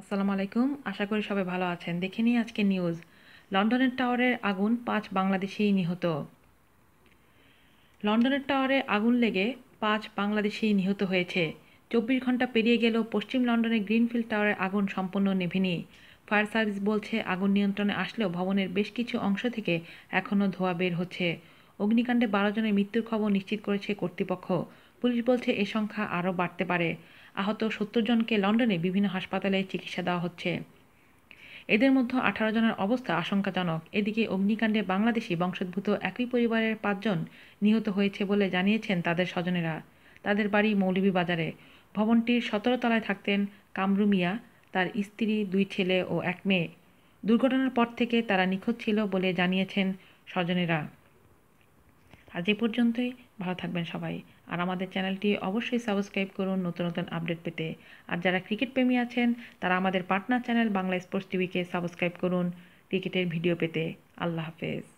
আসসালামু আলাইকুম। আশা করি সবাই ভালো আছেন। দেখে নিই আজকে নিউজ। লন্ডনের টাওয়ারের আগুন পাঁচ বাংলাদেশি নিহত। লন্ডনের টাওয়ারে আগুন লেগে পাঁচ বাংলাদেশি নিহত হয়েছে। চব্বিশ ঘণ্টা পেরিয়ে গেলেও পশ্চিম লন্ডনের গ্রিনফিল্ড টাওয়ারের আগুন সম্পূর্ণ নেভেনি। ফায়ার সার্ভিস বলছে, আগুন নিয়ন্ত্রণে আসলেও ভবনের বেশ কিছু অংশ থেকে এখনও ধোঁয়া বের হচ্ছে। অগ্নিকাণ্ডে বারো জনের মৃত্যুর খবর নিশ্চিত করেছে কর্তৃপক্ষ। পুলিশ বলছে এ সংখ্যা আরও বাড়তে পারে। আহত সত্তর জনকে লন্ডনে বিভিন্ন হাসপাতালে চিকিৎসা দেওয়া হচ্ছে। এদের মধ্যে আঠারো জনের অবস্থা আশঙ্কাজনক। এদিকে অগ্নিকাণ্ডে বাংলাদেশি বংশোদ্ভূত একই পরিবারের পাঁচজন নিহত হয়েছে বলে জানিয়েছেন তাদের স্বজনেরা। তাদের বাড়ি মৌলভীবাজারে। ভবনটির সতেরো তলায় থাকতেন কামরু মিয়া, তার স্ত্রী, দুই ছেলে ও এক মেয়ে। দুর্ঘটনার পর থেকে তারা নিখোঁজ ছিল বলে জানিয়েছেন স্বজনেরা। আজ এ পর্যন্তই। ভালো থাকবেন সবাই। আর আমাদের চ্যানেলটি অবশ্যই সাবস্ক্রাইব করুন নতুন নতুন আপডেট পেতে। আর যারা ক্রিকেট প্রেমী আছেন, তারা আমাদের পার্টনার চ্যানেল বাংলা স্পোর্টস টিভিকে সাবস্ক্রাইব করুন ক্রিকেটের ভিডিও পেতে। আল্লাহ হাফেজ।